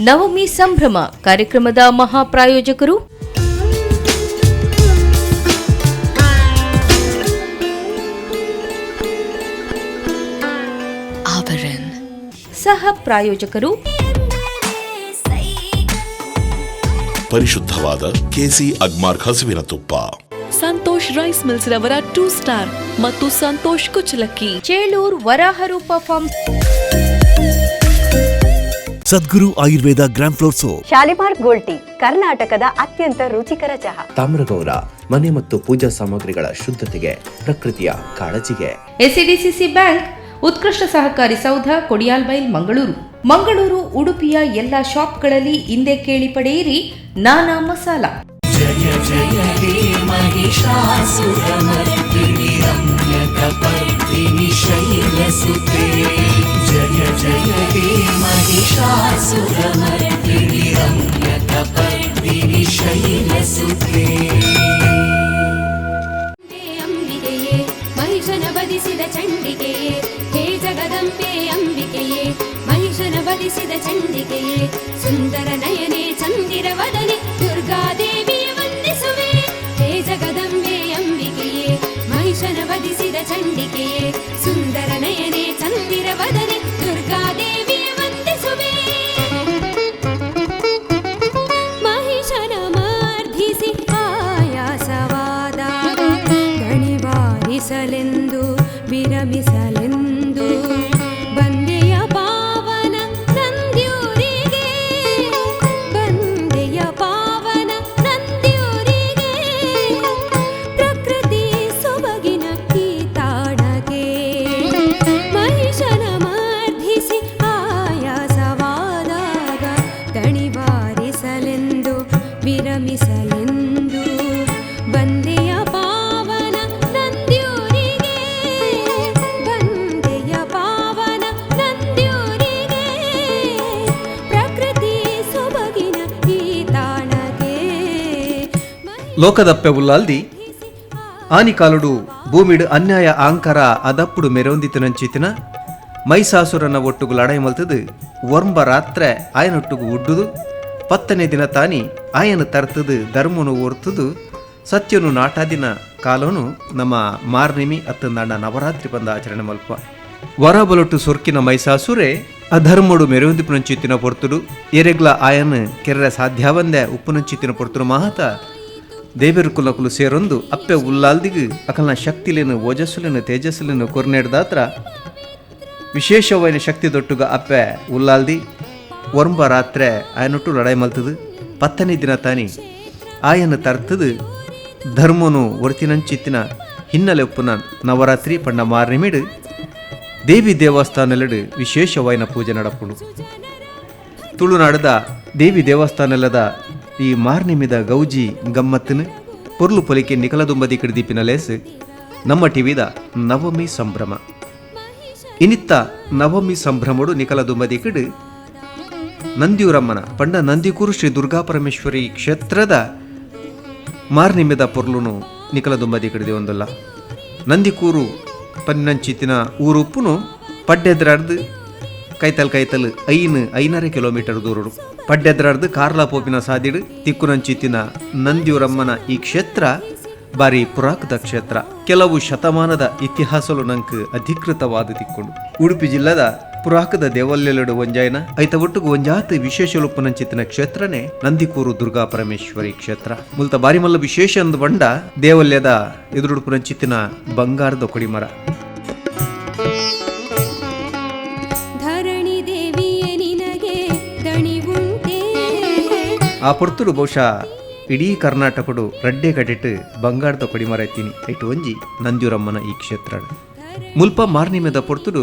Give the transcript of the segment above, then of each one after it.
ನವಮಿ ಸಂಭ್ರಮ ಕಾರ್ಯಕ್ರಮದ ಮಹಾಪ್ರಾಯೋಜಕರು. ಸಹ ಪ್ರಾಯೋಜಕರು. ಪರಿಶುದ್ಧವಾದ ಕೆಸಿ ಅಗ್ಮಾರ್ ಹಸುವಿನ ತುಪ್ಪ ಸಂತೋಷ್ ರೈಸ್ ಮಿಲ್ಸ್ ರವರ ಟೂ ಸ್ಟಾರ್ ಮತ್ತು Santosh ಕುಚಲಕ್ಕಿ. Chelur Varaharupa farm Sadguru Ayurveda gram flour soap. Shalimar gold tea ಕರ್ನಾಟಕದ ಅತ್ಯಂತ ರುಚಿಕರ ಚಹಾ. ತಾಮ್ರಗೌರ ಮನೆ ಮತ್ತು ಪೂಜಾ ಸಾಮಗ್ರಿಗಳ ಶುದ್ಧತೆಗೆ ಪ್ರಕೃತಿಯ ಕಾಳಜಿಗೆ. ಎಸ್ಸಿಡಿಸಿಸಿ ಬ್ಯಾಂಕ್ ಉತ್ಕೃಷ್ಟ ಸಹಕಾರಿ ಸೌಧ ಕೊಡಿಯಾಲ್ಬೈಲ್ ಮಂಗಳೂರು. ಮಂಗಳೂರು ಉಡುಪಿಯ ಎಲ್ಲಾ ಶಾಪ್ಗಳಲ್ಲಿ ಹಿಂದೆ ಕೇಳಿ ಪಡೆಯಿರಿ ನಾನಾ ಮಸಾಲ. जय जय हे महिषासुरमर्दिनि जयते महिषासु समीरं युतेयते महिषासुरं यत सुम्बिकये महिषन बदि चण्डिकये हे जगदम्बे अम्बिकये महिषन बलिद चण्डिकये सुन्दर नयने सन्दिर वदने दुर्गादेव चण्डिके सुन्दरनयने चन्द्रवदने ಉಲ್ಲಾಲ್ದಿ ಆನಿಕಾಲುಡು ಭೂಮಿಡು ಅನ್ಯಾಯ అదప్పుడు ಅದಪ್ಪುಡು ಮೆರೊಂದಿತನಂಚಿತಿನ ಮೈಸಾಸುರನ ಒಟ್ಟುಗು ಲಡಾಯಿ ಮಲ್ತದು ಒರ್ಂಬ ರಾತ್ರೆ ಆಯನೊಟ್ಟುಗು ಉಡ್ಡುದು, ಪತ್ತನೇ ದಿನ ತಾನಿ ಆಯನ ತರ್ತದು ಧರ್ಮನು ಓರ್ತದು, ಸತ್ಯನು ನಾಟಾದಿನ ಕಾಲನು ನಮ್ಮ ಮಾರ್ನಿಮಿ ಅತ್ತಂದಾಂಡ ನವರಾತ್ರಿ ಬಂದ ಆಚರಣೆ ಮಲ್ಪ ವರಬಲೊಟ್ಟು ಸೊರ್ಕಿನ ಮೈಸಾಸುರೆ ಅಧರ್ಮಡು ಮೆರೊಂದಿಪುನಂಚಿತ್ತಿನ ಪೊರ್ತುಡು, ಎರೆಗ್ಲ ಆಯನ ಕೆರೆ ಸಾಧ್ಯಾವಂದೆ ಉಪ್ಪುನಂಚಿತ್ತಿನ ಪೊರ್ತುಡು ಮಾಹತ ದೇವೇರು ಕುಲಕುಲು ಸೇರೊಂದು ಅಪ್ಪೆ ಉಲ್ಲಾಲ್ದಿಗು ಅಕಲ್ನ ಶಕ್ತಿಲೇನು ಓಜಸ್ಸುಲೇನು ತೇಜಸ್ಸುಲೇನು ಕೊರ್ನೆಡ್ದಾತ್ರ. ವಿಶೇಷವಾದ ಶಕ್ತಿ ದೊಟ್ಟುಗ ಅಪ್ಪೆ ಉಲ್ಲಾಲ್ದಿ ಒರ್ಂಬ ರಾತ್ರೆ ಆಯನೊಟ್ಟು ಲಡಾಯಿ ಮಲ್ತದು, ಪತ್ತನೇ ದಿನ ತಾನಿ ಆಯನ ತರ್ತದು, ಧರ್ಮನು ಒರ್ತಿನಂಚಿತ್ತಿನ ಹಿನ್ನೆಲೆ ಉಪ್ಪುನ ನವರಾತ್ರಿ ಪಂಡ ಮಾರ್ನಿಮಿಡು, ದೇವಿ ದೇವಸ್ಥಾನಲೆಡು ವಿಶೇಷವಾಯಿನ ಪೂಜೆ ನಡಪುಡು ತುಳುನಾಡದ ದೇವಿ ದೇವಸ್ಥಾನಲ್ಲದ ಈ ಮಾರ್ನಿಮಿದ ಗೌಜಿ ಗಮ್ಮತ್ತಿನ ಪೊರ್ಲು ಪೊಲಿಕೆ ನಿಕಲದುಂಬದಿ ಕಡಿದೀಪಿನ ಲೇಸ್. ನಮ್ಮ ಟಿವಿದ ನವಮಿ ಸಂಭ್ರಮ. ಇನಿತ್ತ ನವಮಿ ಸಂಭ್ರಮಡು ನಿಕಲದುಂಬದಿ ಕಿಡು. ನಂದಿಯೂರಮ್ಮನ ಪಂಡ ನಂದಿಕೂರು ಶ್ರೀ ದುರ್ಗಾ ಪರಮೇಶ್ವರಿ ಕ್ಷೇತ್ರದ ಮಾರ್ನಿಮಿದ ಪೊರ್ಲುನು ನಿಕಲದುಂಬದಿ ಕಿಡಿದೆ ಒಂದಲ್ಲ. ನಂದಿಕೂರು ಪನ್ನಂಚಿತ್ತಿನ ಊರುಪ್ಪುನು ಪಡ್ಡೆದ್ರಾಡ್ದು ಕೈತಲ್ ಕೈತಲ್ ಐನ್ ಐನರೆ ಕಿಲೋಮೀಟರ್ ದೂರಡು ಪಡ್ಡೆದ್ರಾಡ್ದು ಕಾರ್ಲಾ ಪೋಪಿನ ಸಾದಿಡು, ತಿಕ್ಕುನಂಚಿತ್ತಿನ ನಂದಿಯೂರಮ್ಮನ ಈ ಕ್ಷೇತ್ರ ಬಾರಿ ಪುರಾಕದ ಕ್ಷೇತ್ರ. ಕೆಲವು ಶತಮಾನದ ಇತಿಹಾಸಲು ನಂಕ್ ಅಧಿಕೃತವಾದ ತಿಕ್ಕೊಂಡು ಉಡುಪಿ ಜಿಲ್ಲದ ಪುರಾಕದ ದೇವಾಲಯಡು ಒಂಜಾಯನ ಐತ ಒಟ್ಟುಗು ಒಂಜಾತ ವಿಶೇಷ ಲುಪ್ಪನಂಚಿತ್ತಿನ ಕ್ಷೇತ್ರನೇ ನಂದಿಕೂರು ದುರ್ಗಾ ಪರಮೇಶ್ವರಿ ಕ್ಷೇತ್ರ. ಮುಲ್ತ ಬಾರಿ ಮಲ್ಲ ವಿಶೇಷ ಅಂದು ಬಂಡ ದೇವಾಲಯದ ಎದುರುಡುಪುನಂಚಿತ್ತಿನ ಬಂಗಾರದ ಕೊಡಿಮರ. ಆ ಪೊರ್ತುಡು ಬಹುಶಃ ಇಡೀ ಕರ್ನಾಟಕಡು ರಡ್ಡೆ ಕಟ್ಟಿಟ್ಟು ಬಂಗಾರದ ಕೊಡಿಮರ ಎತ್ತೀನಿ. ಐಟು ಒಂಜಿ ನಂಜೂರಮ್ಮನ ಈ ಕ್ಷೇತ್ರ ಮುಲ್ಪ ಮಾರ್ನಿಮೆದ ಪೊರ್ತುಡು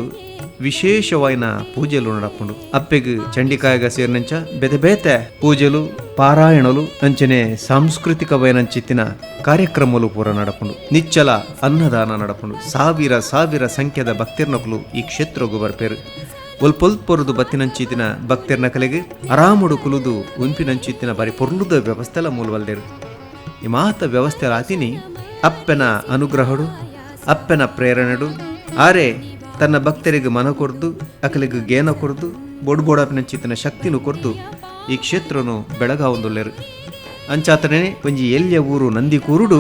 ವಿಶೇಷವಾಯಿನ ಪೂಜೆಲು ನಡಪುಂಡು ಅಪ್ಪೆಗ್ ಚಂಡಿಕಾಯಗ ಸೇರ್ನಂಚ ಬೆತೆ ಬೇತೆ ಪೂಜೆಲು, ಪಾರಾಯಣಲು, ಅಂಚನೆ ಸಾಂಸ್ಕೃತಿಕವೈನಂಚಿತ್ತಿನ ಕಾರ್ಯಕ್ರಮಲು ಪೂರ ನಡಪುಂಡು ನಿಚ್ಚಲ ಅನ್ನದಾನ ನಡಪುಂಡು ಸಾವಿರ ಸಾವಿರ ಸಂಖ್ಯೆದ ಭಕ್ತಿರ್ನಕುಲು ಈ ಕ್ಷೇತ್ರಗೂ ಬರ್ಪೇರು. ಒಲ್ಪೊಲ್ಪೊರದು ಬತ್ತಿನಂಚಿತ್ತಿನ ಭಕ್ತಿರ್ನ ಕಲೆಗೆ ಆರಾಮುಡು ಕುಲುದು ಉಂಪಿನಂಚಿತ್ತಿನ ಬಾರಿ ಪೊರ್ಲುದ ವ್ಯವಸ್ಥೆಲ ಮೂಲವಲ್ದೇರು. ಈ ಮಾತ ವ್ಯವಸ್ಥೆ ಆತಿನಿ ಅಪ್ಪನ ಅನುಗ್ರಹಡು, ಅಪ್ಪನ ಪ್ರೇರಣೆಡು, ಆರೆ ತನ್ನ ಭಕ್ತರಿಗೆ ಮನ ಕೊರ್ದು, ಅಕಲಿಗೆ ಗೇನ ಕೊರ್ದು ಬೊಡ್ಬೋಡಪ್ಪಿನಂಚಿತ್ತಿನ ಶಕ್ತಿನೂ ಕೊರ್ದು ಈ ಕ್ಷೇತ್ರನು ಬೆಳಗಾವೊಂದುಲ್ಲೆರು. ಅಂಚಾತನೇ ಒಂಜಿ ಎಲ್ಯ ಊರು ನಂದಿಕೂರುಡು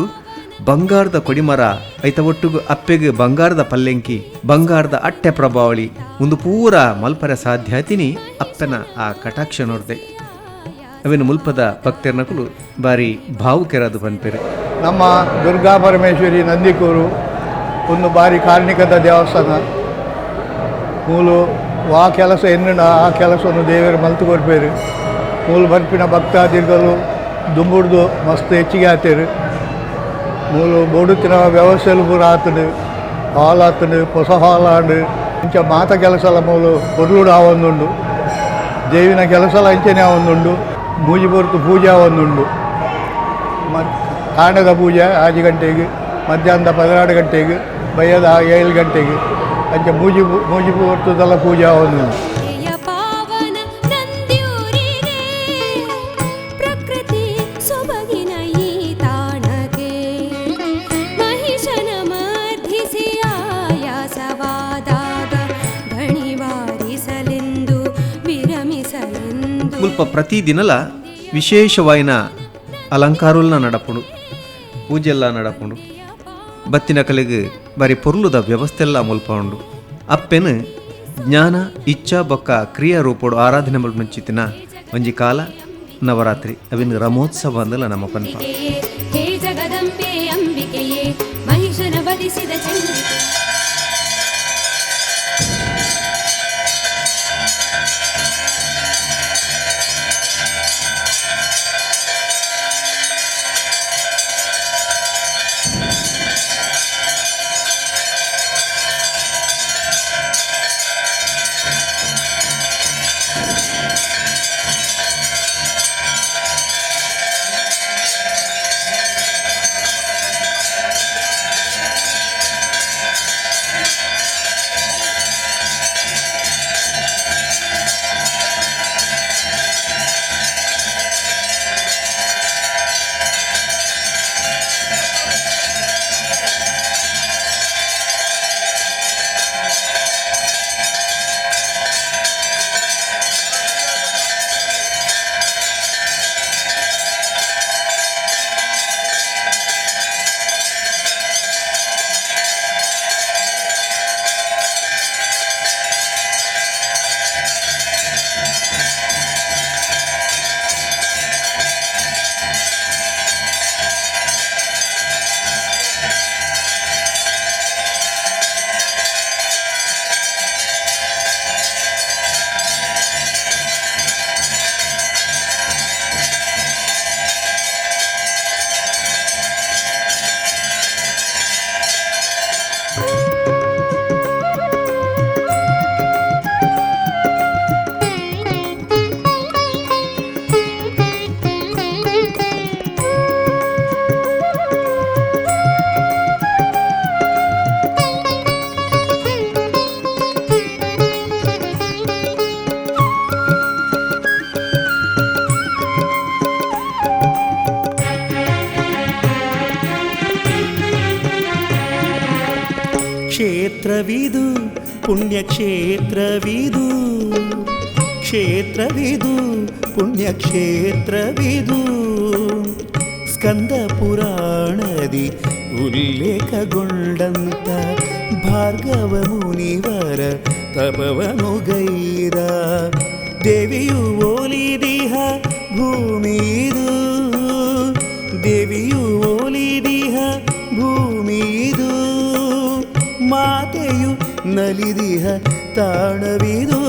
ಬಂಗಾರದ ಕೊಡಿಮರ ಐತ ಒಟ್ಟುಗು ಅಪ್ಪೆಗೆ ಬಂಗಾರದ ಪಲ್ಲೆಂಕಿ, ಬಂಗಾರದ ಅಟ್ಟೆ ಪ್ರಭಾವಳಿ, ಒಂದು ಪೂರ ಮಲ್ಪರೆ ಸಾಧ್ಯತಿನಿ ಅಪ್ಪನ ಆ ಕಟಾಕ್ಷ ನೋಡ್ದೆ. ಅವಿನ ಮುಲ್ಪದ ನಕಲು ಬಾರಿ ಭಾವುಕೆರದು ಪನ್ಪೆರು ನಮ್ಮ ದುರ್ಗಾ ಪರಮೇಶ್ವರಿ ನಂದಿಕೂರು, ಒಂದು ಬಾರಿ ಕಾರ್ಣಿಕದ ದೇವಸ್ಥಾನ. ಮೂಲು, ಆ ಕೆಲಸ ಎನ್ನ ಆ ಕೆಲಸವನ್ನು ದೇವರು ಮಲ್ತು ಕೊಡ್ಬೇರು ಮೂಲು ಬರ್ಪಿನ ಭಕ್ತಾದಿಗಳು ದುಂಬುಡ್ದು ಮಸ್ತ್ ಹೆಚ್ಚಿಗೆ ಆತೇರು. ಮೂರು ಮೂಡುತ್ತಿನ ವ್ಯವಸ್ಥೆಲು ಪುರಾತನು ಹಾಲಾತನು ಹೊಸ ಹಾಲಾಂಡು ಇಂಚ ಮಾತ ಕೆಲಸಲ ಮೂಲು ಕೊರ್ಲುಡು ಆವೊಂದುಂಡು ದೇವಿನ ಕೆಲಸಲ ಇಂಚನೆ ಆವೊಂದುಂಡು ಮೂಜಿ ಪೊರ್ತು ಪೂಜೆ ಆವೊಂದುಂಡು ಮತ್ತು ತಾಣದ ಪೂಜೆ ಆಜು ಗಂಟೆಗೆ ಮಧ್ಯಾಹ್ನದ ಪದಿನಾರು ಗಂಟೆಗೆ ಬಯ್ಯದ ಏಳು ಗಂಟೆಗೆ ಅಂಚೆ ಮೂಜಿ ಮೂಜಿ ಪೊರ್ತುದೆಲ್ಲ ಪೂಜೆ ಆವೊಂದುಂಡು ಮುಲ್ಪ ಪ್ರತಿದಿನಲ ವಿಶೇಷವಾಯಿನ ಅಲಂಕಾರುಲ್ನ ನಡಪುಂಡು ಪೂಜೆಲ್ಲ ನಡಪುಂಡು. ಬತ್ತಿನ ಕಲೆಗೆ ಬರೀ ಪೊರ್ಲುದ ವ್ಯವಸ್ಥೆಲ್ಲ ಮುಲ್ಪ ಉಂಡು ಅಪ್ಪೆನು ಜ್ಞಾನ, ಇಚ್ಛಾ, ಬೊಕ್ಕ, ಕ್ರಿಯಾ ರೂಪಡು ಆರಾಧನೆ ಮಲ್ಪಂಚಿತ್ತಿನ ಒಂಜಿ ಕಾಲ ನವರಾತ್ರಿ, ಅವಿನ ರಮೋತ್ಸವ ಅಂದಲ್ಲ ನಮ್ಮ ಪನ್ಪ. ಪುಣ್ಯಕ್ಷೇತ್ರವಿದು, ಕ್ಷೇತ್ರವಿದು, ಪುಣ್ಯಕ್ಷೇತ್ರವಿದು. ಸ್ಕಂದ ಪುರಾಣದಿ ಉಲ್ಲೇಖಗೊಂಡಂತ ಭಾರ್ಗವ ಮುನಿವರ ತಪವನುಗೈದ ದೇವಿಯು ಓಲಿದಿಹ ಭೂಮಿದು ದೇವಿಯು ಓಲಿದಿಹ ಭೂಮಿದು ಮಾತೆಯು ನಲಿದಿಹ ತಾಣವಿದು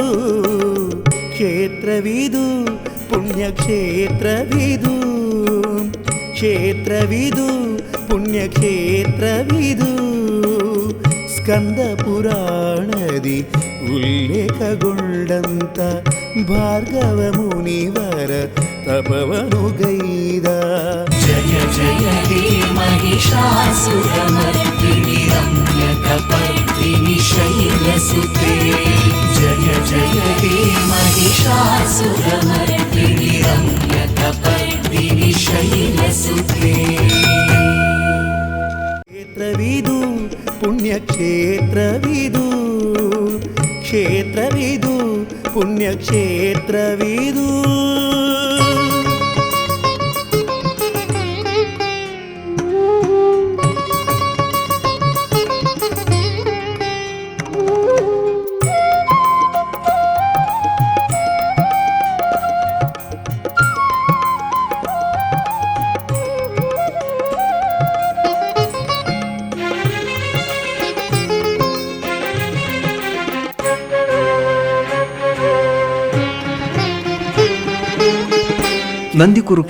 ಕ್ಷೇತ್ರವಿದು ಪುಣ್ಯಕ್ಷೇತ್ರವಿದು ಕ್ಷೇತ್ರವಿದು ಪುಣ್ಯಕ್ಷೇತ್ರವಿದು ಸ್ಕಂದ ಪುರಾಣದಿ ಉಲ್ಲೇಖಗೊಂಡಂತ ಭಾರ್ಗವ ಮುನಿವರ ತಪವನುಗೈದ ಜಯ ಜಯ ಹೇ ಮಹಿಷಾಸುರಮರ್ದಿನಿ जनकपर्दिनि शैलसुते जय जय हे महिषासुरमर्दिनि रम्यकपर्दिनि शैलसुते क्षेत्रविदु पुण्यक्षेत्रविदु क्षेत्रविदु पुण्यक्षेत्रविदु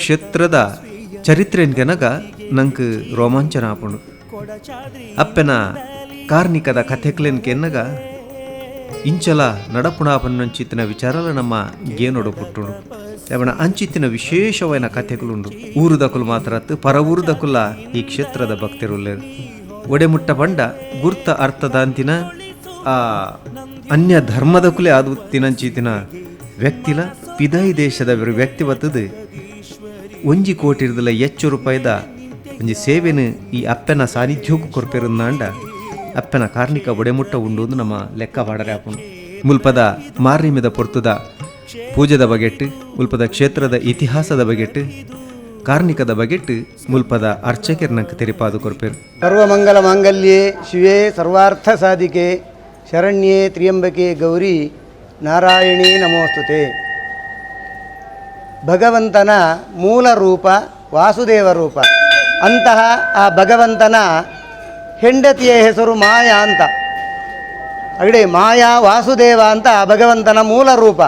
ಕ್ಷೇತ್ರದ ಚರಿತ್ರೆನ್ಗೆನಗ ನಂಗೆ ರೋಮಾಂಚನ ಆಪುಂಡು ಅಪ್ಪನ ಕಾರ್ಣಿಕದ ಕಥೆಕ್ಲೆನ್ಗೆನ್ನಗ ಇಂಚಲ ನಡಪುಣಾಪನ್ನಂಚಿತ್ತಿನ ವಿಚಾರಲ ನಮ್ಮ ಗೇನೊಡು ಪುಟ್ಟುಂಡು ಅವನ ಅಂಚಿತ್ತಿನ ವಿಶೇಷವಾದ ಕಥೆಗಳುಂಡು. ಊರುದಕುಲು ಮಾತ್ರ ಅತ್ತು ಪರ ಊರುದಕುಲ ಈ ಕ್ಷೇತ್ರದ ಭಕ್ತರುಲ್ಲೇರು. ಒಡೆಮುಟ್ಟ ಬಂಡ ಗುರ್ತ ಅರ್ಥದ ಅಂತಿನ ಆ ಅನ್ಯ ಧರ್ಮದ ಕುಲೆ ಆದು ತಿನಂಚಿತಿನ ವ್ಯಕ್ತಿಲ ಪಿದಾಯಿ ದೇಶದ ವ್ಯಕ್ತಿ ಬತ್ತದು ಒಂಜಿ ಕೋಟಿರ್ದಲ ಹೆಚ್ಚು ರೂಪಾಯಿದ ಒಂಜಿ ಸೇವೆನ ಈ ಅಪ್ಪನ ಸಾನ್ನಿಧ್ಯಕ್ಕೂ ಕೊರ್ಪೆರುಂದಾಂಡ ಅಪ್ಪನ ಕಾರ್ಣಿಕ ಒಡೆಮುಟ್ಟ ಉಂಡು ನಮ್ಮ ಲೆಕ್ಕ ಪಾಡರೆ ಆಪುಂಡು ಮುಲ್ಪದ ಮಾರ್ನಿಮೆದ ಪೊರ್ತುದ ಪೂಜೆದ ಬಗೆಟ್ಟು, ಮುಲ್ಪದ ಕ್ಷೇತ್ರದ ಇತಿಹಾಸದ ಬಗೆಟ್ಟು ಕಾರ್ಣಿಕದ ಬಗೆಟ್ಟು ಮುಲ್ಪದ ಅರ್ಚಕರ್ನಕ್ ತೆರಿಪಾದು ಸರ್ವ ಮಂಗಲ ಮಾಂಗಲ್ಯೆ ಶಿವೇ ಸರ್ವಾರ್ಥ ಸಾಧಿಕೆ, ಶರಣ್ಯೇ ತ್ರಿಯಂಬಕೆ ಗೌರಿ ನಾರಾಯಣಿ ನಮೋಸ್ತುತೆ. ಭಗವಂತನ ಮೂಲ ರೂಪ ವಾಸುದೇವ ರೂಪ. ಅಂತಹ ಆ ಭಗವಂತನ ಹೆಂಡತಿಯ ಹೆಸರು ಮಾಯಾ ಅಂತ. ಅಗಡಿ ಮಾಯಾ ವಾಸುದೇವ ಅಂತ ಭಗವಂತನ ಮೂಲ ರೂಪ.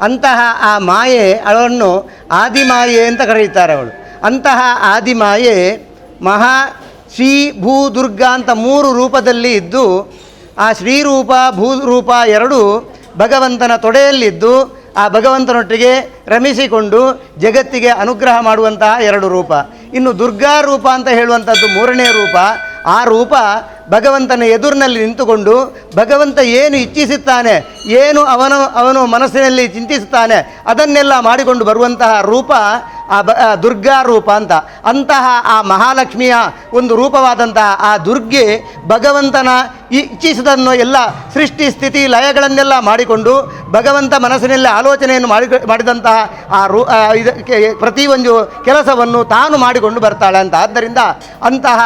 ಅಂತಹ ಆ ಮಾಯೆ ಅವಳನ್ನು ಆದಿಮಾಯೆ ಅಂತ ಕರೆಯುತ್ತಾರೆ ಅವಳು. ಅಂತಹ ಆದಿಮಾಯೆ ಮಹಾ ಶ್ರೀ ಭೂ ದುರ್ಗಾ ಅಂತ ಮೂರು ರೂಪದಲ್ಲಿ ಇದ್ದು, ಆ ಶ್ರೀರೂಪ ಭೂರೂಪ ಎರಡು ಭಗವಂತನ ತೊಡೆಯಲ್ಲಿದ್ದು ಆ ಭಗವಂತನೊಟ್ಟಿಗೆ ರಮಿಸಿಕೊಂಡು ಜಗತ್ತಿಗೆ ಅನುಗ್ರಹ ಮಾಡುವಂತಹ ಎರಡು ರೂಪ. ಇನ್ನು ದುರ್ಗಾ ರೂಪ ಅಂತ ಹೇಳುವಂಥದ್ದು ಮೂರನೇ ರೂಪ. ಆ ರೂಪ ಭಗವಂತನ ಎದುರಿನಲ್ಲಿ ನಿಂತುಕೊಂಡು ಭಗವಂತ ಏನು ಇಚ್ಛಿಸುತ್ತಾನೆ, ಏನು ಅವನ, ಅವನು ಮನಸ್ಸಿನಲ್ಲಿ ಚಿಂತಿಸುತ್ತಾನೆ, ಅದನ್ನೆಲ್ಲ ಮಾಡಿಕೊಂಡು ಬರುವಂತಹ ರೂಪ ಆ ಬ ದುರ್ಗಾ ರೂಪ ಅಂತ. ಅಂತಹ ಆ ಮಹಾಲಕ್ಷ್ಮಿಯ ಒಂದು ರೂಪವಾದಂತಹ ಆ ದುರ್ಗೆ ಭಗವಂತನ ಇಚ್ಛಿಸಿದನ್ನು ಎಲ್ಲ ಸೃಷ್ಟಿ, ಸ್ಥಿತಿ, ಲಯಗಳನ್ನೆಲ್ಲ ಮಾಡಿಕೊಂಡು ಭಗವಂತ ಮನಸ್ಸಿನಲ್ಲಿ ಆಲೋಚನೆಯನ್ನು ಮಾಡಿ ಮಾಡಿದಂತಹ ಆ ರೂ ಇದಕ್ಕೆ ಪ್ರತಿಯೊಂದು ಕೆಲಸವನ್ನು ತಾನು ಮಾಡಿಕೊಂಡು ಬರ್ತಾಳೆ ಅಂತ. ಆದ್ದರಿಂದ ಅಂತಹ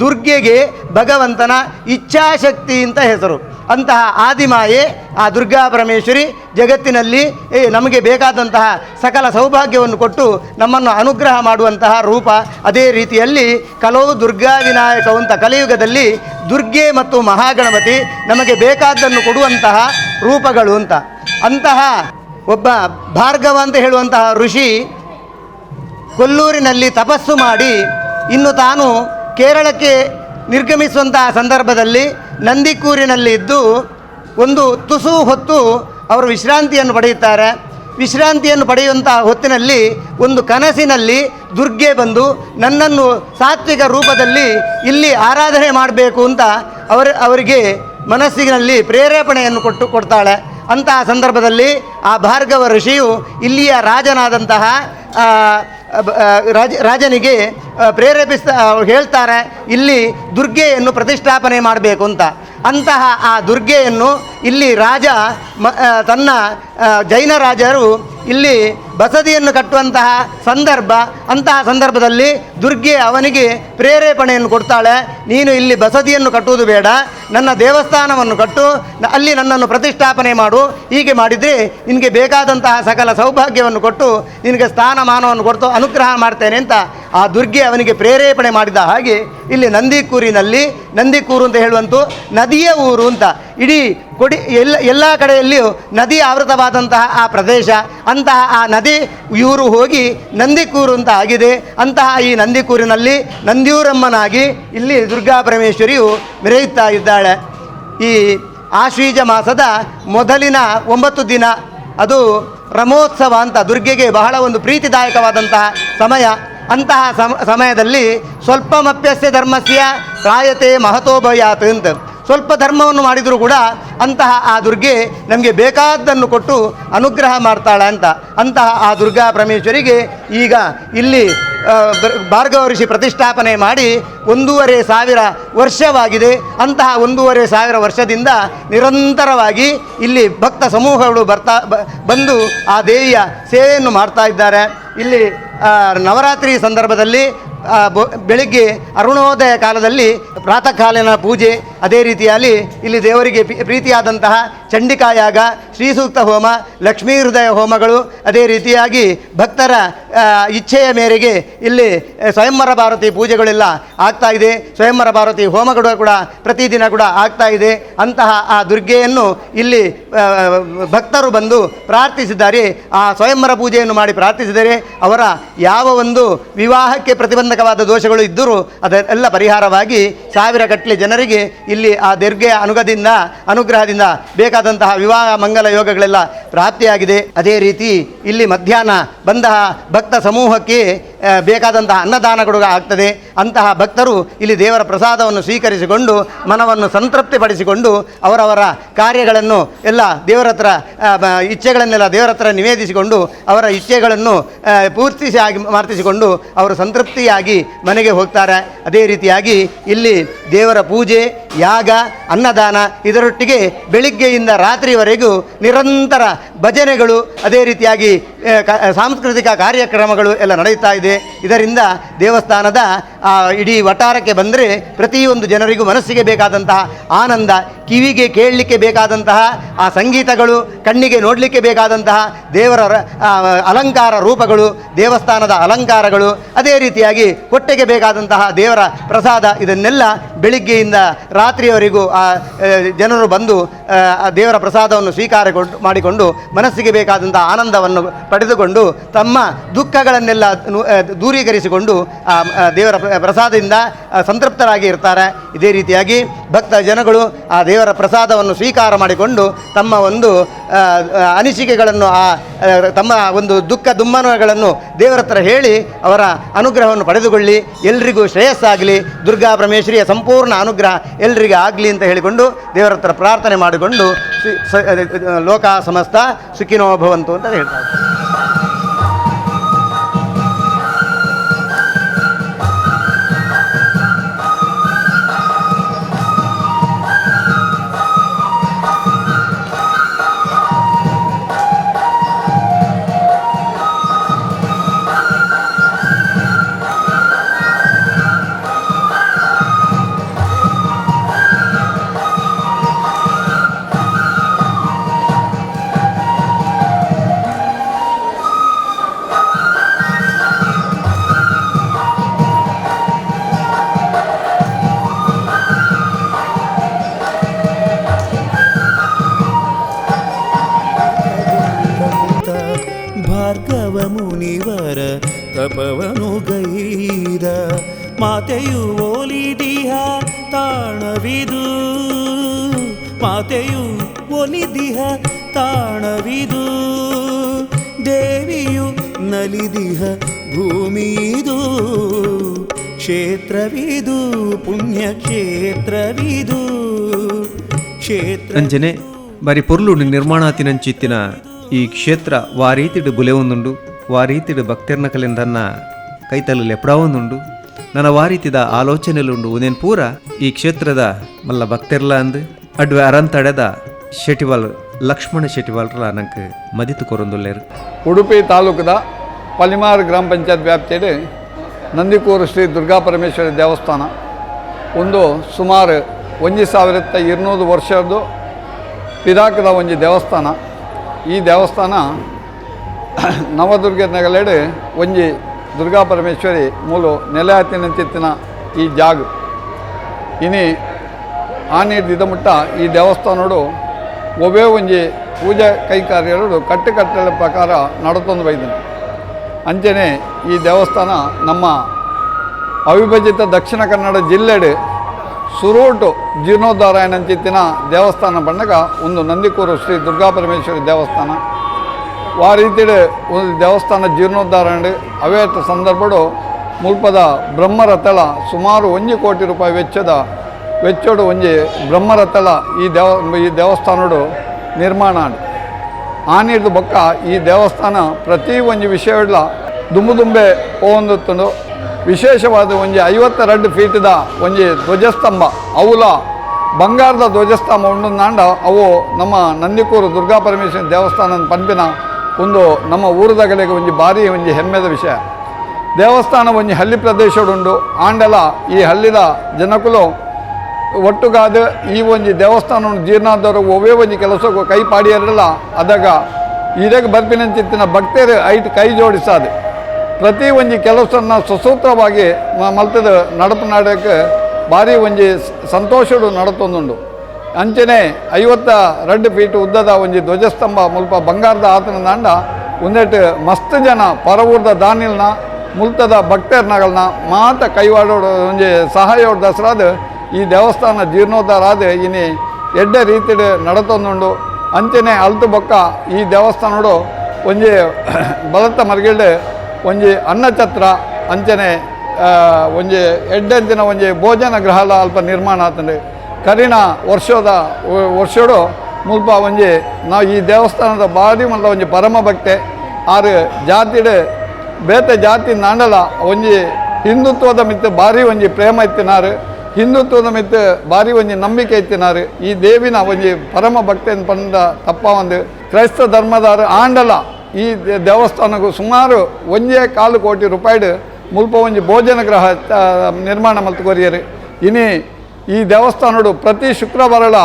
ದುರ್ಗೆಗೆ ಭಗವಂತನ ಇಚ್ಛಾಶಕ್ತಿ ಅಂತ ಹೆಸರು. ಅಂತಹ ಆದಿಮಾಯೆ, ಆ ದುರ್ಗಾ ಪರಮೇಶ್ವರಿ ಜಗತ್ತಿನಲ್ಲಿ ನಮಗೆ ಬೇಕಾದಂತಹ ಸಕಲ ಸೌಭಾಗ್ಯವನ್ನು ಕೊಟ್ಟು ನಮ್ಮನ್ನು ಅನುಗ್ರಹ ಮಾಡುವಂತಹ ರೂಪ. ಅದೇ ರೀತಿಯಲ್ಲಿ ಕಲವು ದುರ್ಗಾ ವಿನಾಯಕವಂತ ಅಂತ ಕಲಿಯುಗದಲ್ಲಿ ದುರ್ಗೆ ಮತ್ತು ಮಹಾಗಣಪತಿ ನಮಗೆ ಬೇಕಾದ್ದನ್ನು ಕೊಡುವಂತಹ ರೂಪಗಳು ಅಂತ. ಅಂತಹ ಒಬ್ಬ ಭಾರ್ಗವ ಅಂತ ಹೇಳುವಂತಹ ಋಷಿ ಕೊಲ್ಲೂರಿನಲ್ಲಿ ತಪಸ್ಸು ಮಾಡಿ ಇನ್ನು ತಾನು ಕೇರಳಕ್ಕೆ ನಿರ್ಗಮಿಸುವಂತಹ ಸಂದರ್ಭದಲ್ಲಿ ನಂದಿಕೂರಿನಲ್ಲಿ ಇದ್ದು ಒಂದು ತುಸು ಹೊತ್ತು ಅವರು ವಿಶ್ರಾಂತಿಯನ್ನು ಪಡೆಯುತ್ತಾರೆ. ವಿಶ್ರಾಂತಿಯನ್ನು ಪಡೆಯುವಂತಹ ಹೊತ್ತಿನಲ್ಲಿ ಒಂದು ಕನಸಿನಲ್ಲಿ ದುರ್ಗೆ ಬಂದು ನನ್ನನ್ನು ಸಾತ್ವಿಕ ರೂಪದಲ್ಲಿ ಇಲ್ಲಿ ಆರಾಧನೆ ಮಾಡಬೇಕು ಅಂತ ಅವರ, ಅವರಿಗೆ ಮನಸ್ಸಿನಲ್ಲಿ ಪ್ರೇರೇಪಣೆಯನ್ನು ಕೊಟ್ಟು ಕೊಡ್ತಾಳೆ. ಅಂತಹ ಸಂದರ್ಭದಲ್ಲಿ ಆ ಭಾರ್ಗವ ಋಷಿಯು ಇಲ್ಲಿಯ ರಾಜನಾದಂತಹ ರಾಜ, ರಾಜನಿಗೆ ಪ್ರೇರೇಪಿಸ್ತಾ ಹೇಳ್ತಾರೆ, ಇಲ್ಲಿ ದುರ್ಗೆಯನ್ನು ಪ್ರತಿಷ್ಠಾಪನೆ ಮಾಡಬೇಕು ಅಂತ. ಅಂತಹ ಆ ದುರ್ಗೆಯನ್ನು ಇಲ್ಲಿ ರಾಜ ತನ್ನ ಜೈನ ರಾಜರು ಇಲ್ಲಿ ಬಸದಿಯನ್ನು ಕಟ್ಟುವಂತಹ ಸಂದರ್ಭ, ಅಂತಹ ಸಂದರ್ಭದಲ್ಲಿ ದುರ್ಗೆ ಅವನಿಗೆ ಪ್ರೇರೇಪಣೆಯನ್ನು ಕೊಡ್ತಾಳೆ. ನೀನು ಇಲ್ಲಿ ಬಸದಿಯನ್ನು ಕಟ್ಟುವುದು ಬೇಡ, ನನ್ನ ದೇವಸ್ಥಾನವನ್ನು ಕಟ್ಟು ಅಲ್ಲಿ ನನ್ನನ್ನು ಪ್ರತಿಷ್ಠಾಪನೆ ಮಾಡು. ಹೀಗೆ ಮಾಡಿದರೆ ನಿನಗೆ ಬೇಕಾದಂತಹ ಸಕಲ ಸೌಭಾಗ್ಯವನ್ನು ಕೊಟ್ಟು ನಿನಗೆ ಸ್ಥಾನಮಾನವನ್ನು ಕೊಡ್ತು, ಅನುಗ್ರಹ ಮಾಡ್ತೇನೆ ಅಂತ ಆ ದುರ್ಗೆ ಅವನಿಗೆ ಪ್ರೇರೇಪಣೆ ಮಾಡಿದ ಹಾಗೆ ಇಲ್ಲಿ ನಂದಿಕೂರಿನಲ್ಲಿ, ನಂದಿಕೂರು ಅಂತ ಹೇಳುವಂಥ ನದಿಯ ಊರು ಅಂತ. ಇಡೀ ಕೊಡಿ ಎಲ್ಲ ಎಲ್ಲ ಕಡೆಯಲ್ಲಿಯೂ ನದಿ ಆವೃತವಾದಂತಹ ಆ ಪ್ರದೇಶ, ಅಂತಹ ಆ ನದಿ ಇವರು ಹೋಗಿ ನಂದಿಕೂರು ಅಂತ ಆಗಿದೆ. ಅಂತಹ ಈ ನಂದಿಕೂರಿನಲ್ಲಿ ನಂದಿಯೂರಮ್ಮನಾಗಿ ಇಲ್ಲಿ ದುರ್ಗಾ ಪರಮೇಶ್ವರಿಯು ಮೆರೆಯುತ್ತಾ ಇದ್ದಾಳೆ. ಈ ಆಶ್ವೀಜ ಮಾಸದ ಮೊದಲಿನ ಒಂಬತ್ತು ದಿನ, ಅದು ರಮೋತ್ಸವ ಅಂತ ದುರ್ಗೆಗೆ ಬಹಳ ಒಂದು ಪ್ರೀತಿದಾಯಕವಾದಂತಹ ಸಮಯ. ಅಂತಹ ಸಮ, ಸಮಯದಲ್ಲಿ ಸ್ವಲ್ಪಮಪ್ಯಸ್ಯ ಧರ್ಮಸ್ಯ ರಾಯತೆ ಮಹತೋಭಯಾತ್ ಅಂತ. ಸ್ವಲ್ಪ ಧರ್ಮವನ್ನು ಮಾಡಿದರೂ ಕೂಡ ಅಂತಹ ಆ ದುರ್ಗೆ ನಮಗೆ ಬೇಕಾದ್ದನ್ನು ಕೊಟ್ಟು ಅನುಗ್ರಹ ಮಾಡ್ತಾಳೆ ಅಂತ. ಅಂತಹ ಆ ದುರ್ಗಾ ಪರಮೇಶ್ವರಿಗೆ ಈಗ ಇಲ್ಲಿ ಭಾರ್ಗವ ಋಷಿ ಪ್ರತಿಷ್ಠಾಪನೆ ಮಾಡಿ ಒಂದೂವರೆ ಸಾವಿರ ವರ್ಷವಾಗಿದೆ. ಅಂತಹ ಒಂದೂವರೆ ಸಾವಿರ ವರ್ಷದಿಂದ ನಿರಂತರವಾಗಿ ಇಲ್ಲಿ ಭಕ್ತ ಸಮೂಹಗಳು ಬರ್ತಾ ಬಂದು ಆ ದೇವಿಯ ಸೇವೆಯನ್ನು ಮಾಡ್ತಾ ಇದ್ದಾರೆ. ಇಲ್ಲಿ ನವರಾತ್ರಿ ಸಂದರ್ಭದಲ್ಲಿ ಬೆಳಿಗ್ಗೆ ಅರುಣೋದಯ ಕಾಲದಲ್ಲಿ ಪ್ರಾತಃ ಕಾಲಿನ ಪೂಜೆ ಅದೇ ರೀತಿಯಲ್ಲಿ ಇಲ್ಲಿ ದೇವರಿಗೆ ಪ್ರೀತಿಯಾದಂತಹ ಚಂಡಿಕಾಯಾಗ ಶ್ರೀ ಸೂಕ್ತ ಹೋಮ, ಲಕ್ಷ್ಮೀ ಹೃದಯ ಹೋಮಗಳು, ಅದೇ ರೀತಿಯಾಗಿ ಭಕ್ತರ ಇಚ್ಛೆಯ ಮೇರೆಗೆ ಇಲ್ಲಿ ಸ್ವಯಂವರ ಭಾರತಿ ಪೂಜೆಗಳೆಲ್ಲ ಆಗ್ತಾ ಇದೆ. ಸ್ವಯಂವರ ಭಾರತಿ ಹೋಮಗಳು ಕೂಡ ಪ್ರತಿದಿನ ಕೂಡ ಆಗ್ತಾ ಇದೆ. ಅಂತಹ ಆ ದುರ್ಗೆಯನ್ನು ಇಲ್ಲಿ ಭಕ್ತರು ಬಂದು ಪ್ರಾರ್ಥಿಸಿದ್ದಾರೆ. ಆ ಸ್ವಯಂವರ ಪೂಜೆಯನ್ನು ಮಾಡಿ ಪ್ರಾರ್ಥಿಸಿದರೆ ಅವರ ಯಾವ ಒಂದು ವಿವಾಹಕ್ಕೆ ಪ್ರತಿಬಂಧಕವಾದ ದೋಷಗಳು ಇದ್ದರೂ ಅದೆಲ್ಲ ಪರಿಹಾರವಾಗಿ ಸಾವಿರ ಗಟ್ಟಲೆ ಜನರಿಗೆ ಇಲ್ಲಿ ಆ ದುರ್ಗೆಯ ಅನುಗದಿಂದ, ಅನುಗ್ರಹದಿಂದ ಬೇಕಾದಂತಹ ವಿವಾಹ ಮಂಗಲ ಯೋಗಗಳೆಲ್ಲ ಪ್ರಾಪ್ತಿಯಾಗಿದೆ. ಅದೇ ರೀತಿ ಇಲ್ಲಿ ಮಧ್ಯಾಹ್ನ ಬಂದ ಭಕ್ತ ಸಮೂಹಕ್ಕೆ ಬೇಕಾದಂತಹ ಅನ್ನದಾನಗಳು ಆಗ್ತದೆ. ಅಂತಹ ಭಕ್ತರು ಇಲ್ಲಿ ದೇವರ ಪ್ರಸಾದವನ್ನು ಸ್ವೀಕರಿಸಿಕೊಂಡು, ಮನವನ್ನು ಸಂತೃಪ್ತಿಪಡಿಸಿಕೊಂಡು ಅವರವರ ಕಾರ್ಯಗಳನ್ನು ಎಲ್ಲ ದೇವರ ಹತ್ರ ಇಚ್ಛೆಗಳನ್ನೆಲ್ಲ ದೇವರ ಹತ್ರ ನಿವೇದಿಸಿಕೊಂಡು, ಅವರ ಇಚ್ಛೆಗಳನ್ನು ಪೂರ್ತಿ ಆಗಿ ಮಾರ್ತಿಸಿಕೊಂಡು ಅವರು ಸಂತೃಪ್ತಿಯಾಗಿ ಮನೆಗೆ ಹೋಗ್ತಾರೆ. ಅದೇ ರೀತಿಯಾಗಿ ಇಲ್ಲಿ ದೇವರ ಪೂಜೆ, ಯಾಗ, ಅನ್ನದಾನ ಇದರೊಟ್ಟಿಗೆ ಬೆಳಿಗ್ಗೆಯಿಂದ ರಾತ್ರಿವರೆಗೂ ನಿರಂತರ ಭಜನೆಗಳು, ಅದೇ ರೀತಿಯಾಗಿ ಸಾಂಸ್ಕೃತಿಕ ಕಾರ್ಯಕ್ರಮಗಳು ಎಲ್ಲ ನಡೆಯುತ್ತಾ ಇದೆ. で ಇದರಿಂದ ದೇವಸ್ಥಾನದ ಇಡೀ ವಟಾರಕ್ಕೆ ಬಂದರೆ ಪ್ರತಿಯೊಂದು ಜನರಿಗೂ ಮನಸ್ಸಿಗೆ ಬೇಕಾದಂತಹ ಆನಂದ ಕಿವಿಗೆ ಕೇಳಲಿಕ್ಕೆ ಬೇಕಾದಂತಹ ಆ ಸಂಗೀತಗಳು ಕಣ್ಣಿಗೆ ನೋಡಲಿಕ್ಕೆ ಬೇಕಾದಂತಹ ದೇವರ ಅಲಂಕಾರ ರೂಪಗಳು ದೇವಸ್ಥಾನದ ಅಲಂಕಾರಗಳು ಅದೇ ರೀತಿಯಾಗಿ ಹೊಟ್ಟೆಗೆ ಬೇಕಾದಂತಹ ದೇವರ ಪ್ರಸಾದ ಇದನ್ನೆಲ್ಲ ಬೆಳಿಗ್ಗೆಯಿಂದ ರಾತ್ರಿಯವರೆಗೂ ಆ ಜನರು ಬಂದು ಆ, ದೇವರ ಪ್ರಸಾದವನ್ನು ಸ್ವೀಕಾರ ಮಾಡಿಕೊಂಡು ಮನಸ್ಸಿಗೆ ಬೇಕಾದಂತಹ ಆನಂದವನ್ನು ಪಡೆದುಕೊಂಡು ತಮ್ಮ ದುಃಖಗಳನ್ನೆಲ್ಲ ದೂರೀಕರಿಸಿಕೊಂಡು ದೇವರ ಪ್ರಸಾದದಿಂದ ಸಂತೃಪ್ತರಾಗಿ ಇರ್ತಾರೆ. ಇದೇ ರೀತಿಯಾಗಿ ಭಕ್ತ ಜನಗಳು ಆ ದೇವರ ಪ್ರಸಾದವನ್ನು ಸ್ವೀಕಾರ ಮಾಡಿಕೊಂಡು ತಮ್ಮ ಒಂದು ಅನಿಸಿಕೆಗಳನ್ನು, ಆ ತಮ್ಮ ಒಂದು ದುಃಖ ದುಮ್ಮನಗಳನ್ನು ದೇವರ ಹತ್ರ ಹೇಳಿ ಅವರ ಅನುಗ್ರಹವನ್ನು ಪಡೆದುಕೊಳ್ಳಿ. ಎಲ್ರಿಗೂ ಶ್ರೇಯಸ್ಸಾಗಲಿ. ದುರ್ಗಾ ಪರಮೇಶ್ವರಿಯ ಸಂಪೂರ್ಣ ಅನುಗ್ರಹ ಎಲ್ರಿಗೂ ಆಗಲಿ ಅಂತ ಹೇಳಿಕೊಂಡು ದೇವರ ಹತ್ರ ಪ್ರಾರ್ಥನೆ ಮಾಡಿಕೊಂಡು ಲೋಕ ಸಮಸ್ತ ಸುಖಿನೋ ಭವಂತು ಅಂತ ಹೇಳ್ತಾರೆ. ತಪವನು ಗೈದ ಮಾತೆಯು ಒಲಿದಿಹ ತಾಣವಿದು. ಮಾತೆಯು ಒಲಿದಿಹ ತಾಣವಿದು. ದೇವಿಯು ನಲಿದಿಹ ಭೂಮಿದು ಕ್ಷೇತ್ರವಿದು ಪುಣ್ಯ ಕ್ಷೇತ್ರವಿದು ಕ್ಷೇತ್ರ ಅಂಜನೆ, ಬಾರಿ ಪೊರ್ಲು ನಿರ್ಮಾಣಾತಿನಂಚಿತ್ತಿನ ಈ ಕ್ಷೇತ್ರ ವಾರೀತಿಡು ಬುಲೆವೊಂದುಂಡು. వారీతిడు భక్తిర్నకలిందన్న ಕೈತಲು ಲೆಪ್ಡಾವೊಂದುಂಡು ನನ್ನ ವಾರೀತಿದ ಆಲೋಚನೆಲುಂಡು ಉನೇನ್ ಪೂರ ಈ ಕ್ಷೇತ್ರದ ಮಲ್ಲ ಭಕ್ತಿರ್ಲ ಅಂದು. ಅಡ್ವೆ ಅರಂತಡೆದ ಶೆಟಿವಾಲ್ ಲಕ್ಷ್ಮಣ ಶೆಟಿವಾಲ್ರ ನನಗೆ ಮದಿತು ಕೊರೊಂದುಲ್ಲೇರು ಉಡುಪಿ ತಾಲೂಕದ ಪಲಿಮಾರ್ ಗ್ರಾಮ ಪಂಚಾಯತ್ ವ್ಯಾಪ್ತಿಯಲ್ಲಿ ನಂದಿಕೂರು ಶ್ರೀ ದುರ್ಗಾ ಪರಮೇಶ್ವರಿ ದೇವಸ್ಥಾನ. ಒಂದು ಸುಮಾರು ಒಂದು ಸಾವಿರದ ಇರುನೂರು ವರ್ಷದ್ದು ಪಿದಾಕದ ಒಂದು ದೇವಸ್ಥಾನ. ಈ ದೇವಸ್ಥಾನ ನವದುರ್ಗ ನಗಲೆಡೆ ಒಂಜಿ ದುರ್ಗಾ ಪರಮೇಶ್ವರಿ ಮೂಲು ನೆಲೆ ಹತ್ತಿನಂತಿತ್ತಿನ ಈ ಜಾಗ. ಇನಿ ಆನಿಡ್ದಿದ ಮುಟ್ಟ ಈ ದೇವಸ್ಥಾನಡು ಒಬ್ಬೇ ಒಂಜಿ ಪೂಜೆ ಕೈಕಾರ್ಯಗಳು ಕಟ್ಟು ಕಟ್ಟಲೆ ಪ್ರಕಾರ ನಡತೊಂದು ಬೈದನು. ಅಂಚೆನೆ ಈ ದೇವಸ್ಥಾನ ನಮ್ಮ ಅವಿಭಜಿತ ದಕ್ಷಿಣ ಕನ್ನಡ ಜಿಲ್ಲೆಡೆ ಸುರೋಟು ಜೀರ್ಣೋದ್ಧಾರ ಏನಂತಿತ್ತಿನ ದೇವಸ್ಥಾನ ಬಣ್ಣಗ ಒಂದು ನಂದಿಕೂರು ಶ್ರೀ ದುರ್ಗಾ ಪರಮೇಶ್ವರಿ ದೇವಸ್ಥಾನ. ರೀತಿಡೆ ಒಂದು ದೇವಸ್ಥಾನ ಜೀರ್ಣೋದ್ಧಾರ ಅಂಡ್ ಅವೇತ ಸಂದರ್ಭಡು ಮುಲ್ಪದ ಬ್ರಹ್ಮರಥಳ ಸುಮಾರು ಒಂಜಿ ಕೋಟಿ ರೂಪಾಯಿ ವೆಚ್ಚದ ವೆಚ್ಚಡು ಒಂಜಿ ಬ್ರಹ್ಮರಥಳ ಈ ದೇವ, ಈ ದೇವಸ್ಥಾನಡು ನಿರ್ಮಾಣ ಆನಿಡ್ದು ಬೊಕ್ಕ ಈ ದೇವಸ್ಥಾನ ಪ್ರತಿ ಒಂಜಿ ವಿಷಯಡ್ಲ ದುಂಬು ದುಂಬೆ ಪೋವೊಂದುತ್ತುಂಡು ವಿಶೇಷವಾದ ಒಂಜಿ ಐವತ್ತೆರಡು ಫೀಟ್ದ ಒಂಜಿ ಧ್ವಜಸ್ತಂಭ, ಅವುಲ ಬಂಗಾರದ ಧ್ವಜಸ್ತಂಭ ಉಂಡುಂದಾಂಡ ಅವು ನಮ್ಮ ನಂದಿಕೂರು ದುರ್ಗಾ ಪರಮೇಶ್ವರಿ ದೇವಸ್ಥಾನದ ಪಂಪಿನ ಒಂದು ನಮ್ಮ ಊರದಗಲೆಗೆ ಒಂದು ಭಾರಿ ಒಂದು ಹೆಮ್ಮೆದ ವಿಷಯ. ದೇವಸ್ಥಾನ ಒಂಜಿ ಹಳ್ಳಿ ಪ್ರದೇಶಡುಂಡು ಆಂಡಲ, ಈ ಹಳ್ಳಿದ ಜನಕುಲು ಒಟ್ಟುಗಾದ ಈ ಒಂಜಿ ದೇವಸ್ಥಾನ ಜೀರ್ಣಾದವರು ಒವೇ ಒಂಜಿ ಕೆಲಸಕ್ಕೂ ಕೈ ಪಾಡಿಯರಲ್ಲ. ಅದಾಗ ಇದಾಗ ಬರ್ಪಿನಂಚಿತ್ತಿನ ಭಕ್ತರು ಐಟ್ ಕೈ ಜೋಡಿಸಾದೆ. ಪ್ರತಿ ಒಂಜಿ ಕೆಲಸನ ಸುಸೂತ್ರವಾಗಿ ಮಲ್ತದ ನಡಪು ನಾಡಕ್ಕೆ ಭಾರಿ ಸ- ಸಂತೋಷಡು ನಡತೊಂದುಂಡು ಅಂಚನೆ ಐವತ್ತ ರೆಡ್ ಫೀಟ್ ಉದ್ದದ ಒಂಜಿ ಧ್ವಜಸ್ತಂಭ, ಮುಲ್ಪ ಬಂಗಾರದ ಆತನ ದಾಂಡ ಉಂದೆಟ್ ಮಸ್ತ್ ಜನ ಪರವೂರ್ದ ದಾನಿಲ್ನ, ಮುಲ್ತದ ಭಕ್ತರ್ನಗಳನ್ನ ಮಾತ ಕೈವಾಡೋಡು ಒಂಜಿ ಸಹಾಯ ದಸರಾದ ಈ ದೇವಸ್ಥಾನ ಜೀರ್ಣೋದ್ಧಾರ ಆದ ಇನಿ ಎಡ್ಡೆ ರೀತಿಡ್ ನಡತೊಂದುಂಡು. ಅಂಚನೆ ಅಲ್ತು ಬೊಕ್ಕ ಈ ದೇವಸ್ಥಾನಡು ಒಂಜಿ ಬಲತ್ತ ಮರ್ಗಿಲ್ಡ್ ಒಂಜಿ ಅನ್ನಛತ್ರ ಅಂಚನೆ ಒಂಜಿ ಎಡ್ಡೆಂಚಿನ ಒಂಜಿ ಭೋಜನ ಗೃಹಲ ಅಲ್ಪ ನಿರ್ಮಾಣ ಆತಂಡು. ಕರಿನ ವರ್ಷದ, ವರ್ಷಡು ಮುಲ್ಪ ಒಂಜಿ ನಾವು ಈ ದೇವಸ್ಥಾನದ ಬಾರಿ ಮಲ್ಲ ಒಂಜಿ ಪರಮ ಭಕ್ತೆ. ಆರು ಜಾತಿಡ್, ಬೇತೆ ಜಾತಿ ನಾಂಡಲ ಒಂಜಿ ಹಿಂದುತ್ವದ ಮಿತ್ತು ಭಾರಿ ಒಂಜಿ ಪ್ರೇಮ ಇತ್ತಿನಾರು. ಹಿಂದುತ್ವದ ಮಿತ್ತು ಭಾರಿ ಒಂಜಿ ನಂಬಿಕೆ ಇತ್ತಿನಾರು. ಈ ದೇವಿನ ಒಂಜಿ ಪರಮ ಭಕ್ತೆ ಪಂಡ ತಪ್ಪ ಒಂದು ಕ್ರೈಸ್ತ ಧರ್ಮದಾರು ಆಂಡಲ ಈ ದೇವಸ್ಥಾನಕ್ಕೂ ಸುಮಾರು ಒಂಜೇ ಕಾಲು ಕೋಟಿ ರೂಪಾಯಿಡು ಮುಲ್ಪ ಒಂಜಿ ಭೋಜನ ಗ್ರಹ ನಿರ್ಮಾಣ ಮಲ್ತು ಕೊರಿಯರು. ಇನಿ ಈ ದೇವಸ್ಥಾನಡು ಪ್ರತಿ ಶುಕ್ರವಾರಗಳ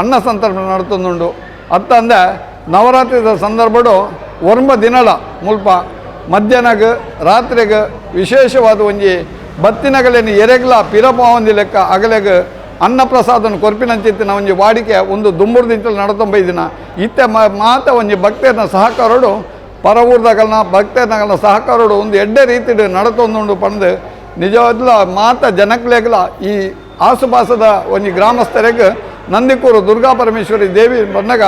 ಅನ್ನ ಸಂತರ್ಪ ನಡ್ತೊಂದುಂಡು ಅತ್ತಂದೆ ನವರಾತ್ರಿದ ಸಂದರ್ಭಡು ಒರ್ಮ ದಿನಲ ಮುಲ್ಪ ಮಧ್ಯಾಹ್ನಗ, ರಾತ್ರಿಗ ವಿಶೇಷವಾದ ಒಂಜಿ ಬತ್ತಿನಗಲೇನು ಎರೆಗ್ಲ ಪಿರಪಾವಂದಿ ಲೆಕ್ಕ ಅಗಲೆಗ ಅನ್ನ ಪ್ರಸಾದನ ಕೊರ್ಪಿನಂಚಿತ್ತಿನ ಒಂಜಿ ವಾಡಿಕೆ ಒಂದು ದುಂಬುರ್ದಿಂಚಲು ನಡತೊಂಬೈದಿನ ಇತ್ತೆ ಇತ್ತ ಮಾತ ಒಂಜಿ ಭಕ್ತರನ್ನ ಸಹಕಾರಡು, ಪರವೂರ್ದಗಲ್ನ ಭಕ್ತರ್ನಗಲ್ನ ಸಹಕಾರಡು ಒಂದು ಎಡ್ಡೆ ರೀತಿ ನಡತೊಂದುಂಡು ಪಂದು ನಿಜವಾದ್ಲ ಮಾತ ಜನಕ್ಲೆಗ್ಲ ಈ ಆಸುಪಾಸದ ಒಂಜಿ ಗ್ರಾಮಸ್ಥರಿಗೆ ನಂದಿಕೂರು ದುರ್ಗಾ ಪರಮೇಶ್ವರಿ ದೇವಿ ಬಂದಾಗ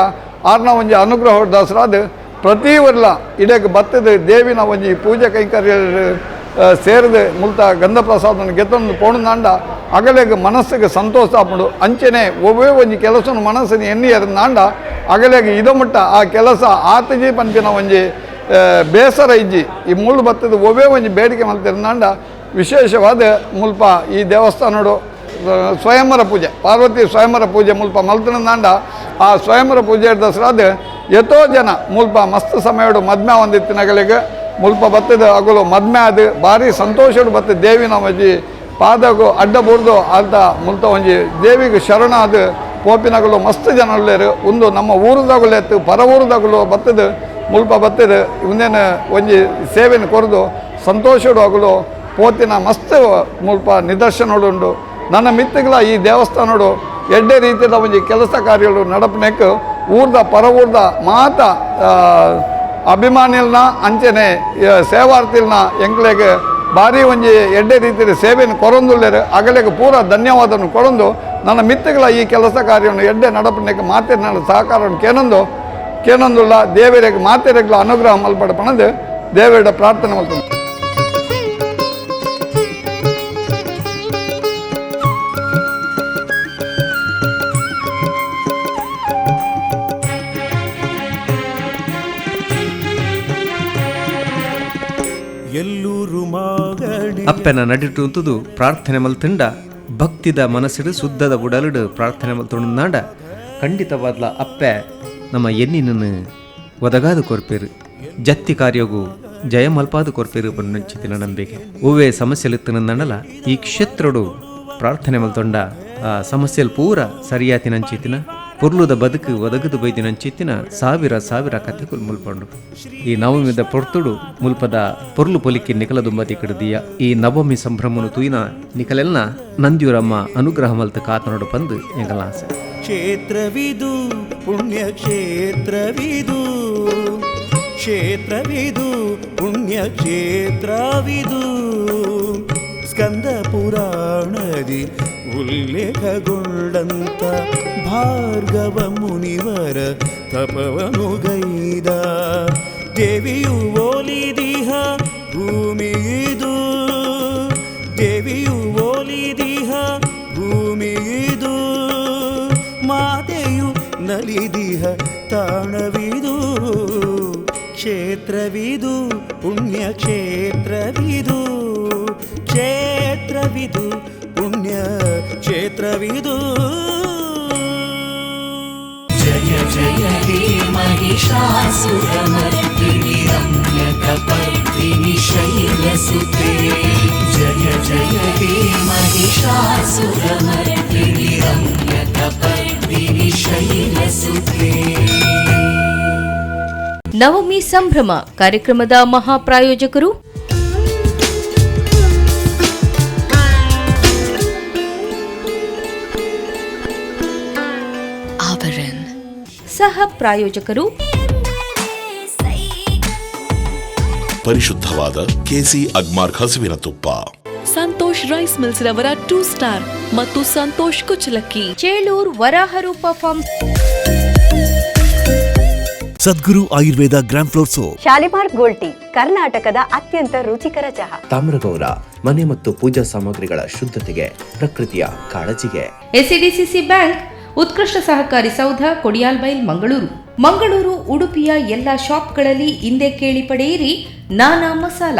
ಆರ್ನ ಒಂಜಿ ಅನುಗ್ರಹ ದಸರಾದ ಪ್ರತಿ ವರ್ಲ ಇಡಕ್ಕೆ ಬತ್ತದ ದೇವಿನ ಒಂಜಿ ಪೂಜೆ ಕೈಂಕರ್ಯ ಸೇರಿದ ಮುಲ್ತ ಗಂಧ ಪ್ರಸಾದನ ಗೆತ್ತೊಂದು ಪೋಣದಾಂಡ ಅಗಲೆಗೆ ಮನಸ್ಸಿಗೆ ಸಂತೋಷ ಆಪುಂಡು. ಅಂಚನೆ ಒಬ್ಬೇ ಒಂಜಿ ಕೆಲಸನ ಮನಸ್ಸಿನ ಎಣ್ಣಿ ಎರಂದಾಂಡ ಅಗಲೆಗೆ ಇದು ಮುಟ್ಟ ಆ ಕೆಲಸ ಆತಜಿ ಪಂಪಿನ ಒಂಜಿ ಬೇಸರ ಇಜ್ಜಿ. ಈ ಮುಳ್ಳು ಬತ್ತದ ಒಬ್ಬೇ ಒಂಜಿ ಬೇಡಿಕೆ ಮಲ್ತಿರಂದಾಂಡ ವಿಶೇಷವಾದ ಮುಲ್ಪ ಈ ದೇವಸ್ಥಾನಡು ಸ್ವಯಂವರ ಪೂಜೆ, ಪಾರ್ವತಿ ಸ್ವಯಂವರ ಪೂಜೆ ಮುಲ್ಪ ಮಲ್ತನಂದಾಂಡ ಆ ಸ್ವಯಂವರ ಪೂಜೆ ದಸರಾದ ಎಷ್ಟೋ ಜನ ಮುಲ್ಪ ಮಸ್ತ್ ಸಮಯಡು ಮದ್ಮೆ ಒಂದಿತ್ತಿನಗಳಿಗೆ ಮುಲ್ಪ ಬತ್ತದ ಅಗಲು ಮದ್ಮೆ ಅದು ಭಾರಿ ಸಂತೋಷಡು ದೇವಿ ದೇವಿನ ಒಂಜಿ ಪಾದಗು ಅಡ್ಡ ಬುರ್ದು ಅಂತ ಮುಲ್ತ ಒಂಜಿ ದೇವಿಗೆ ಶರಣ ಅದು ಪೋಪಿನಗಳು ಮಸ್ತ್ ಜನ ಉಳ್ಳೇರು ಒಂದು ನಮ್ಮ ಊರದಾಗಲು ಎತ್ತು, ಪರ ಊರದಾಗಲು ಬತ್ತದ, ಮುಲ್ಪ ಬತ್ತದ ಇವನೇನು ಒಂಜಿ ಸೇವೆನ ಕೊರದು, ಸಂತೋಷಡು ಆಗಲು ಪೋತಿನ ಮಸ್ತ್ ಮುಲ್ಪ ನಿದರ್ಶನಡುಂಡು. ನನ್ನ ಮಿತ್ತಗಳ ಈ ದೇವಸ್ಥಾನಡು ಎಡ್ಡೆ ರೀತಿಯ ಒಂಜಿ ಕೆಲಸ ಕಾರ್ಯಗಳು ನಡಪನೆಕ್, ಊರ್ದ ಪರ ಊರ್ದ ಮಾತ ಅಭಿಮಾನಿಲ್ನ ಅಂಚನೆ ಸೇವಾರ್ಥಿಲ್ನ ಎಂಕ್ಲೆಗೆ ಭಾರಿ ಒಂಜಿ ಎಡ್ಡೆ ರೀತಿಯ ಸೇವೆಯನ್ನು ಕೊರೊಂದುಳ್ಳೇರು ಅಗಲೆಗೆ ಪೂರ ಧನ್ಯವಾದವನ್ನು ಕೊಡೊಂದು ನನ್ನ ಮಿತ್ತಗಳ ಈ ಕೆಲಸ ಕಾರ್ಯವನ್ನು ಎಡ್ಡೆ ನಡಪನೆಗೆ ನನ್ನ ಸಹಕಾರವನ್ನು ಕೇನೊಂದು. ಕೇನೊಂದುಲ್ಲ, ದೇವರಿಗೆ ಮಾತೆರೆಗ್ಲ ಅನುಗ್ರಹ ಮಲ್ಪಡ ಪಣದು ದೇವರ ಪ್ರಾರ್ಥನೆ ಮಾಡ್ತೀನಿ. ಅಪ್ಪನ ನಡಿಟುಂತುದು ಪ್ರಾರ್ಥನೆ ಮಲ್ತಂಡ ಭಕ್ತಿದ ಮನಸ್ಸಿಡು ಶುದ್ಧದ ಉಡಲಡು ಪ್ರಾರ್ಥನೆ ಮಲ್ತುಂಡ ಖಂಡಿತವಾದ್ಲ ಅಪ್ಪೆ, ನಮ್ಮ ಎನ್ನಿನನ್ನು ಒದಗಾದು ಕೊರ್ಪೇರು. ಜತ್ತಿ ಕಾರ್ಯಗೂ ಜಯ ಮಲ್ಪಾದು ಕೊರ್ಪೇರು ಪನ್ನಚ್ಚಿತಿನ ನಂಬಿಕೆ. ಹೂವೇ ಸಮಸ್ಯೆಲಿತ್ತನಂದಲ್ಲ ಈ ಕ್ಷೇತ್ರಡು ಪ್ರಾರ್ಥನೆ ಮಲ್ತೊಂಡ ಆ ಸಮಸ್ಯೆಲ್ ಪೂರ ಸರಿಯಾತಿನಂಚಿತಿನ ಪುರ್ಲುದ ಬದುಕು ಒದಗದು ಬೈದಿನಂಚಿತ್ತಿನ ಸಾವಿರ ಸಾವಿರ ಕಥೆಗಳು ಮುಲ್ಪಂಡು. ಈ ನವಮಿದ ಪೊರ್ತುಡು ಮುಲ್ಪದ ಪೊರ್ಲು ಪೊಲಿಕೆ ನಿಕಲ ದುಂಬತಿ ಕಡದಿಯ ಈ ನವಮಿ ಸಂಭ್ರಮನು ತೂಯಿನ ನಿಕಲೆಲ್ನ ನಂದಿಯೂರಮ್ಮ ಅನುಗ್ರಹ ಮಲ್ತ ಕಾತನೋಡು ಬಂದು ಎಂಗಲ ಆಸೆ ಕ್ಷೇತ್ರವಿದು ಪುಣ್ಯ ಕ್ಷೇತ್ರವಿದು ಕ್ಷೇತ್ರವಿದು ಪುಣ್ಯ ಕ್ಷೇತ್ರವಿದು ಸ್ಕಂದ ಪುರಾಣದಿ ಉಲ್ಲೇಖಗೊಂಡಂತ ಭಾರ್ಗವ ಮುನಿವರ ತಪವನು ಗೈದ ದೇವಿಯು ಓಲಿದಿಹ ಭೂಮಿಯಿದು ದೇವಿಯು ಓಲಿದಿಹ ಭೂಮಿಯಿದು ಮಾತೆಯು ನಲಿದಿಹ ತಾಣವಿದು ಕ್ಷೇತ್ರವಿದು క్షేత్రవిదు పుణ్య క్షేత్రవిదు. జయ జయ హే మహిషాసురమర్దిని రమ్య కపర్దిని శైలసుతే జయ జయ హే మహిషాసురమర్దిని రమ్య కపర్దిని శైలసుతే ನವಮಿ ಸಂಭ್ರಮ ಕಾರ್ಯಕ್ರಮದ ಮಹಾಪ್ರಾಯೋಜಕರು ಸಹ ಪ್ರಾಯೋಜಕರು. ಪರಿಶುದ್ಧವಾದ ಕೆಸಿ ಅಗ್ಮಾರ್ಕ್ ಹಸುವಿನ ತುಪ್ಪ ಸಂತೋಷ್ ರೈಸ್ ಮಿಲ್ಸ್ ರವರ ಟೂ ಸ್ಟಾರ್ ಮತ್ತು Santosh ಕುಚಲಕ್ಕಿ. Chelur Varaharupa farms Sadguru Ayurveda gram flour soap. Shalimar gold tea ಕರ್ನಾಟಕದ ಅತ್ಯಂತ ರುಚಿಕರ ಚಹಾ. ತಾಮ್ರಗೌರ ಮನೆ ಮತ್ತು ಪೂಜಾ ಸಾಮಗ್ರಿಗಳ ಶುದ್ಧತೆಗೆ ಪ್ರಕೃತಿಯ ಕಾಳಜಿಗೆ. ಎಸ್ಸಿಡಿಸಿಸಿ ಬ್ಯಾಂಕ್ ಉತ್ಕೃಷ್ಟ ಸಹಕಾರಿ ಸೌಧ ಕೊಡಿಯಾಲ್ಬೈಲ್ ಮಂಗಳೂರು. ಮಂಗಳೂರು ಉಡುಪಿಯ ಎಲ್ಲ ಶಾಪ್ಗಳಲ್ಲಿ ಹಿಂದೆ ಕೇಳಿ ಪಡೆಯಿರಿ ನಾನಾ ಮಸಾಲ.